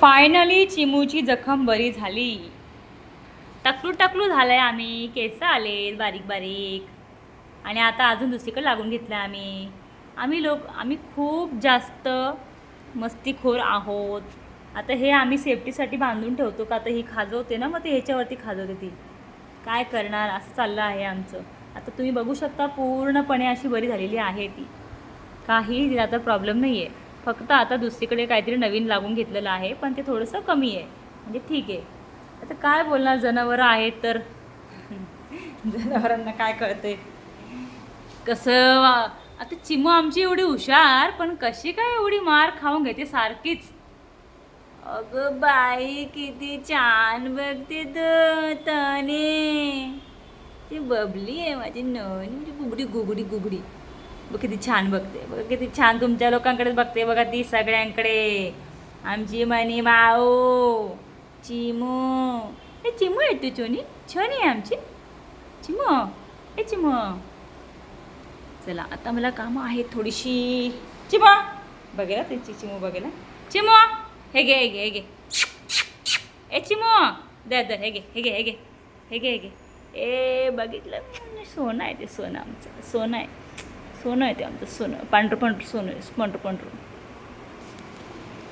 Finally चिमूची जखम बरी झाली. टकलू टकलू झालंय आम्ही. केस आलेत बारीक बारीक. आणि आता अजून दुसरीकडे लागून घेतलं आम्ही. आम्ही लोक आम्ही खूप जास्त मस्तीखोर आहोत. आता हे आम्ही सेफ्टीसाठी बांधून ठेवतो का? आता ही खाजवते ना मग ते ह्याच्यावरती खाजवते ती. काय करणार? असं चाललं आहे आमचं. आता तुम्ही बघू शकता पूर्णपणे अशी बरी झालेली आहे ती. काही तिला आता प्रॉब्लेम नाही आहे फक्त आता दुसरीकडे काहीतरी नवीन लागून घेतलेलं आहे पण ते थोडंसं कमी आहे. म्हणजे ठीक आहे. आता काय बोलणार? जनावरं आहेत तर. जनावरांना काय कळते कसं वा- आता चिमू आमची एवढी हुशार पण कशी काय एवढी मार खाऊन घेते सारखीच? अगं बाई किती छान बघते तने. ती बबली आहे माझी नवनी म्हणजे गुगडी गुगडी गुगडी. किती छान बघते. बघ किती छान तुमच्या लोकांकडेच बघते बघा ती सगळ्यांकडे. आमची मनी माऊ चिमू. हे चिमू आहे तू चोनी? छनी आहे आमची. चिमू? हे चिमू. चला आता मला कामं आहेत थोडीशी. चिमो! बघेला त्यांची चिमू बघेला. चिमू! हे घे हे घे हे घे. ए चिमू! दे दे हे घे हे घे हे घे. हे घे हे घे. ए बघितलं सोनं आहे ते सोनं आमचं. सोनं आहे. सोनं आहे ते आमचं सोनं पांढरं पांढरं सोनं आहे पांढरं पांढरं